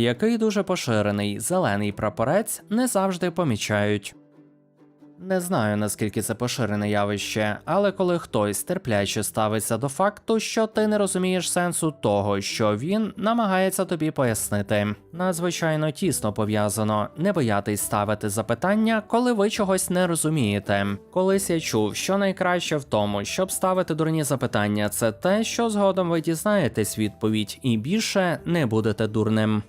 який дуже поширений зелений прапорець не завжди помічають. Не знаю наскільки це поширене явище, але коли хтось терпляче ставиться до факту, що ти не розумієш сенсу того, що він намагається тобі пояснити, надзвичайно тісно пов'язано не боятись ставити запитання, коли ви чогось не розумієте. Колись я чув, що найкраще в тому, щоб ставити дурні запитання, це те, що згодом ви дізнаєтесь відповідь, і більше не будете дурним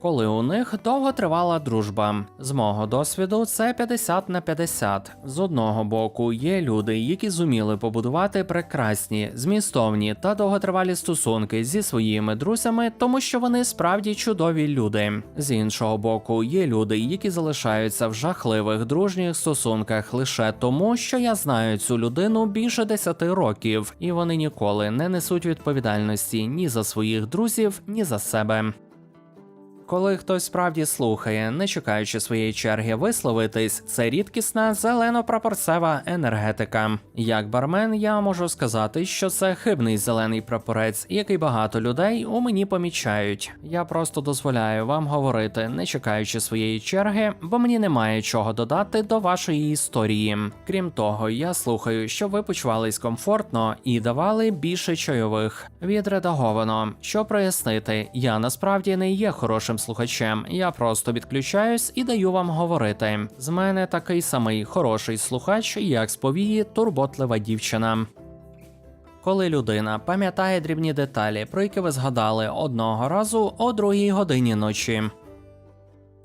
коли у них довго тривала дружба. З мого досвіду, це 50 на 50. З одного боку, є люди, які зуміли побудувати прекрасні, змістовні та довготривалі стосунки зі своїми друзями, тому що вони справді чудові люди. З іншого боку, є люди, які залишаються в жахливих дружніх стосунках лише тому, що я знаю цю людину більше 10 років, і вони ніколи не несуть відповідальності ні за своїх друзів, ні за себе. Коли хтось справді слухає, не чекаючи своєї черги висловитись, це рідкісна зелено-прапорцева енергетика. Як бармен, я можу сказати, що це хибний зелений прапорець, який багато людей у мені помічають. Я просто дозволяю вам говорити, не чекаючи своєї черги, бо мені немає чого додати до вашої історії. Крім того, я слухаю, щоб ви почувались комфортно і давали більше чайових. Відредаговано, що прояснити, я насправді не є хорошим слухачем. Я просто відключаюсь і даю вам говорити. З мене такий самий хороший слухач, як з турботлива дівчина. Коли людина пам'ятає дрібні деталі, про які ви згадали одного разу о другій годині ночі.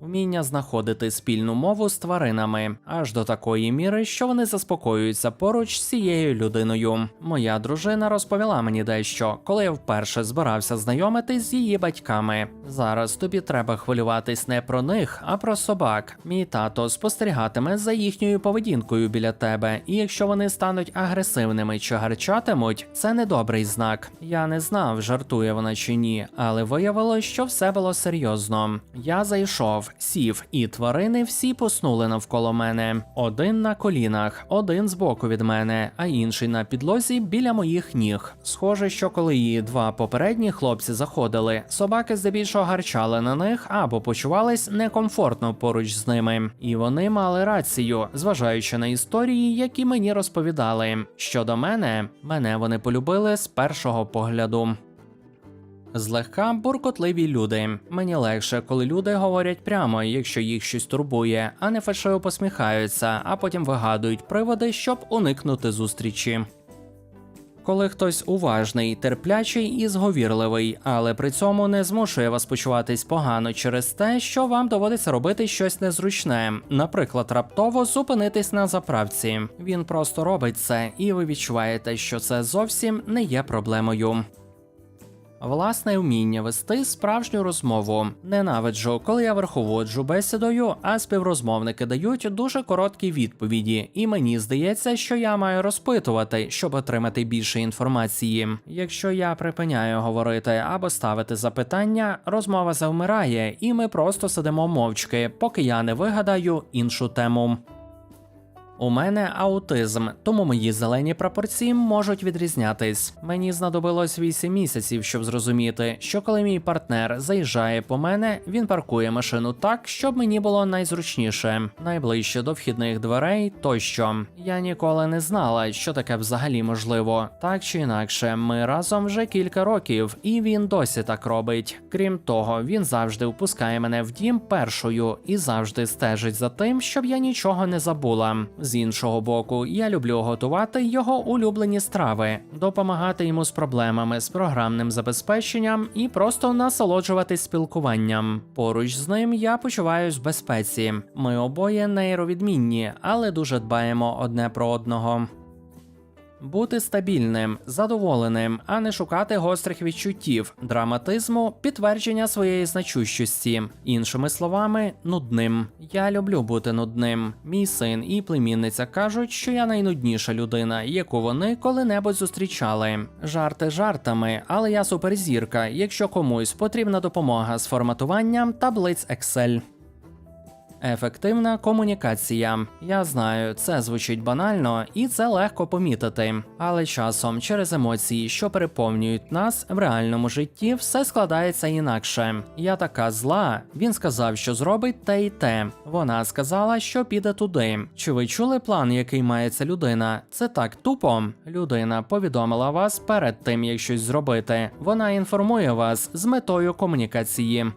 Вміння знаходити спільну мову з тваринами аж до такої міри, що вони заспокоюються поруч з цією людиною. Моя дружина розповіла мені дещо, коли я вперше збирався знайомитись з її батьками. Зараз тобі треба хвилюватись не про них, а про собак. Мій тато спостерігатиме за їхньою поведінкою біля тебе, і якщо вони стануть агресивними чи гарчатимуть, це недобрий знак. Я не знав, жартує вона чи ні, але виявилось, що все було серйозно. Я зайшов сів, і тварини всі поснули навколо мене. Один на колінах, один збоку від мене, а інший на підлозі біля моїх ніг. Схоже, що коли її два попередні хлопці заходили, собаки здебільшого гарчали на них або почувались некомфортно поруч з ними. І вони мали рацію, зважаючи на історії, які мені розповідали. Щодо мене, мене вони полюбили з першого погляду. Злегка буркотливі люди. Мені легше, коли люди говорять прямо, якщо їх щось турбує, а не фальшиво посміхаються, а потім вигадують приводи, щоб уникнути зустрічі. Коли хтось уважний, терплячий і зговірливий, але при цьому не змушує вас почуватись погано через те, що вам доводиться робити щось незручне, наприклад, раптово зупинитись на заправці. Він просто робить це, і ви відчуваєте, що це зовсім не є проблемою. Власне вміння вести справжню розмову. Ненавиджу, коли я верховоджу бесідою, а співрозмовники дають дуже короткі відповіді, і мені здається, що я маю розпитувати, щоб отримати більше інформації. Якщо я припиняю говорити або ставити запитання, розмова завмирає, і ми просто сидимо мовчки, поки я не вигадаю іншу тему. У мене аутизм, тому мої зелені прапорці можуть відрізнятись. Мені знадобилось 8 місяців, щоб зрозуміти, що коли мій партнер заїжджає по мене, він паркує машину так, щоб мені було найзручніше, найближче до вхідних дверей тощо. Я ніколи не знала, що таке взагалі можливо. Так чи інакше, ми разом вже кілька років, і він досі так робить. Крім того, він завжди впускає мене в дім першою і завжди стежить за тим, щоб я нічого не забула. З іншого боку, я люблю готувати його улюблені страви, допомагати йому з проблемами з програмним забезпеченням і просто насолоджуватись спілкуванням. Поруч з ним я почуваюсь в безпеці. Ми обоє нейровідмінні, але дуже дбаємо одне про одного. Бути стабільним, задоволеним, а не шукати гострих відчуттів, драматизму, підтвердження своєї значущості, іншими словами, нудним. Я люблю бути нудним. Мій син і племінниця кажуть, що я найнудніша людина, яку вони коли-небудь зустрічали. Жарти жартами, але я суперзірка, якщо комусь потрібна допомога з форматуванням таблиць Excel. Ефективна комунікація. Я знаю, це звучить банально і це легко помітити. Але часом через емоції, що переповнюють нас в реальному житті, все складається інакше. Я така зла. Він сказав, що зробить те і те. Вона сказала, що піде туди. Чи ви чули план, який має ця людина? Це так тупо. Людина повідомила вас перед тим, як щось зробити. Вона інформує вас з метою комунікації.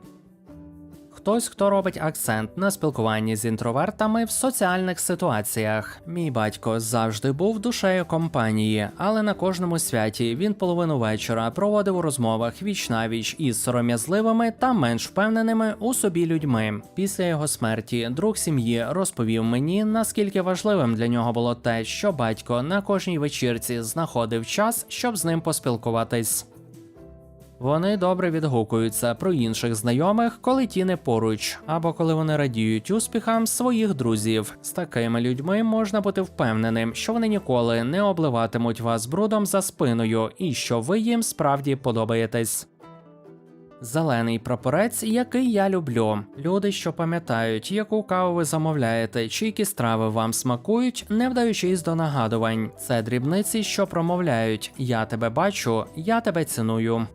Хтось, хто робить акцент на спілкуванні з інтровертами в соціальних ситуаціях. Мій батько завжди був душею компанії, але на кожному святі він половину вечора проводив у розмовах віч навіч із сором'язливими та менш впевненими у собі людьми. Після його смерті друг сім'ї розповів мені, наскільки важливим для нього було те, що батько на кожній вечірці знаходив час, щоб з ним поспілкуватись. Вони добре відгукуються про інших знайомих, коли ті не поруч, або коли вони радіють успіхам своїх друзів. З такими людьми можна бути впевненим, що вони ніколи не обливатимуть вас брудом за спиною, і що ви їм справді подобаєтесь. Зелений прапорець, який я люблю. Люди, що пам'ятають, яку каву ви замовляєте, чи які страви вам смакують, не вдаючись до нагадувань. Це дрібниці, що промовляють: Я тебе бачу, я тебе ціную.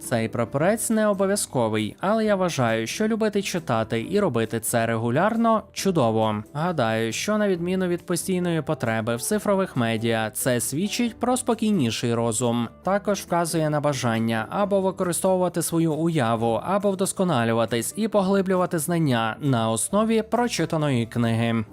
Цей прапорець не обов'язковий, але я вважаю, що любити читати і робити це регулярно чудово. Гадаю, що на відміну від постійної потреби в цифрових медіа, це свідчить про спокійніший розум. Також вказує на бажання або використовувати свою уяву, або вдосконалюватись і поглиблювати знання на основі прочитаної книги.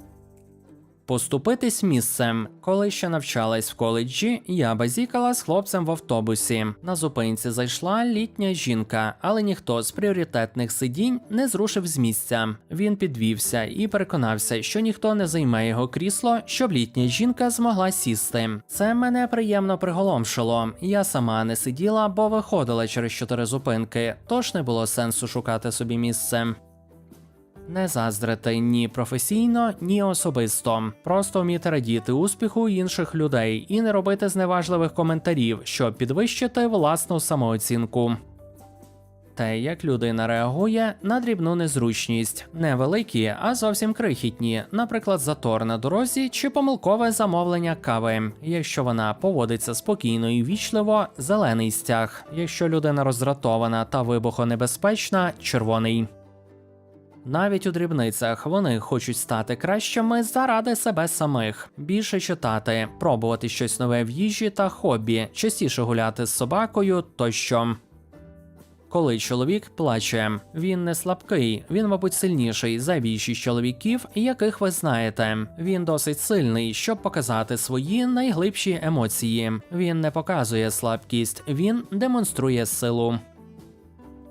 Поступитись місцем. Коли ще навчалась в коледжі, я базікала з хлопцем в автобусі. На зупинці зайшла літня жінка, але ніхто з пріоритетних сидінь не зрушив з місця. Він підвівся і переконався, що ніхто не займе його крісло, щоб літня жінка змогла сісти. Це мене приємно приголомшило. Я сама не сиділа, бо виходила через чотири зупинки, тож не було сенсу шукати собі місце. Не заздрити ні професійно, ні особисто. Просто вміти радіти успіху інших людей і не робити зневажливих коментарів, щоб підвищити власну самооцінку. Те, як людина реагує на дрібну незручність, невеликі, а зовсім крихітні, наприклад, затор на дорозі чи помилкове замовлення кави. Якщо вона поводиться спокійно і вічливо, зелений стяг. Якщо людина роздратована та вибухонебезпечна, червоний. Навіть у дрібницях вони хочуть стати кращими заради себе самих, більше читати, пробувати щось нове в їжі та хобі, частіше гуляти з собакою тощо. Коли чоловік плаче, він не слабкий, він, мабуть, сильніший за більшість чоловіків, яких ви знаєте. Він досить сильний, щоб показати свої найглибші емоції. Він не показує слабкість, він демонструє силу.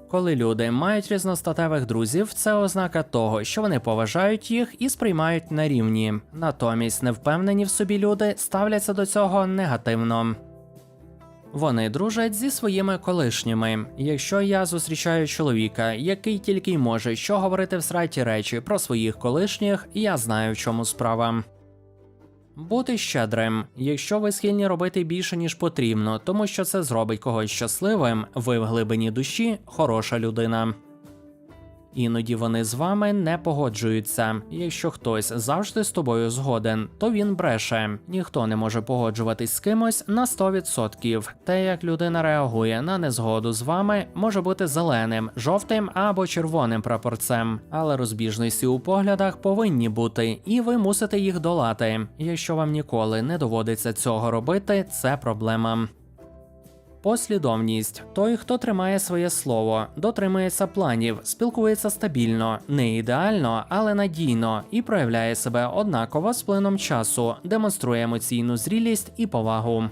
Коли люди мають різностатевих друзів, це ознака того, що вони поважають їх і сприймають на рівні. Натомість невпевнені в собі люди ставляться до цього негативно. Вони дружать зі своїми колишніми. Якщо я зустрічаю чоловіка, який тільки й може що говорити в сраті речі про своїх колишніх, я знаю, в чому справа. Бути щедрим. Якщо ви схильні робити більше ніж потрібно, тому що це зробить когось щасливим, ви в глибині душі хороша людина. Іноді вони з вами не погоджуються. Якщо хтось завжди з тобою згоден, то він бреше. Ніхто не може погоджуватись з кимось на 100%. Те, як людина реагує на незгоду з вами, може бути зеленим, жовтим або червоним прапорцем. Але розбіжності у поглядах повинні бути, і ви мусите їх долати. Якщо вам ніколи не доводиться цього робити, це проблема. Послідовність той, хто тримає своє слово, дотримується планів, спілкується стабільно, не ідеально, але надійно і проявляє себе однаково з плином часу, демонструє емоційну зрілість і повагу.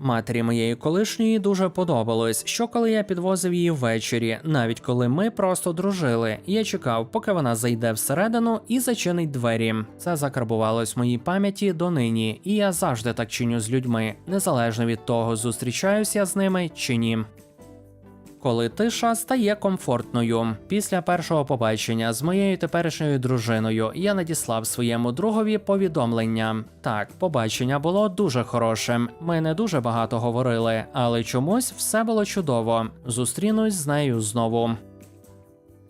Матері моєї колишньої дуже подобалось, що коли я підвозив її ввечері, навіть коли ми просто дружили, я чекав, поки вона зайде всередину і зачинить двері. Це закарбувалось в моїй пам'яті донині, і я завжди так чиню з людьми, незалежно від того, зустрічаюся з ними чи ні. Коли тиша стає комфортною. Після першого побачення з моєю теперішньою дружиною я надіслав своєму другові повідомлення. Так, побачення було дуже хорошим. Ми не дуже багато говорили, але чомусь все було чудово. Зустрінусь з нею знову.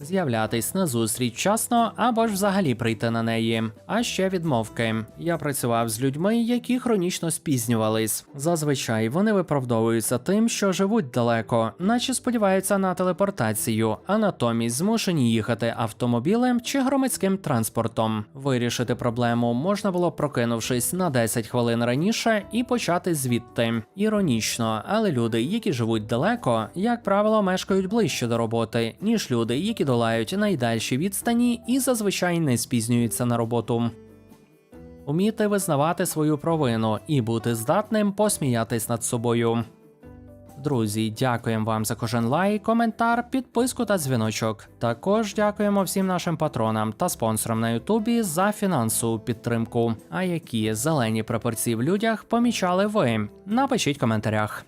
З'являтись на зустріч вчасно або ж взагалі прийти на неї. А ще відмовки. Я працював з людьми, які хронічно спізнювались. Зазвичай вони виправдовуються тим, що живуть далеко, наче сподіваються на телепортацію, а натомість змушені їхати автомобілем чи громадським транспортом. Вирішити проблему можна було прокинувшись на 10 хвилин раніше і почати звідти. Іронічно, але люди, які живуть далеко, як правило, мешкають ближче до роботи, ніж люди, які долають найдальші відстані і зазвичай не спізнюються на роботу. Уміти визнавати свою провину і бути здатним посміятись над собою. Друзі, дякуємо вам за кожен лайк, коментар, підписку та дзвіночок. Також дякуємо всім нашим патронам та спонсорам на Ютубі за фінансову підтримку. А які зелені прапорці в людях помічали ви? Напишіть в коментарях.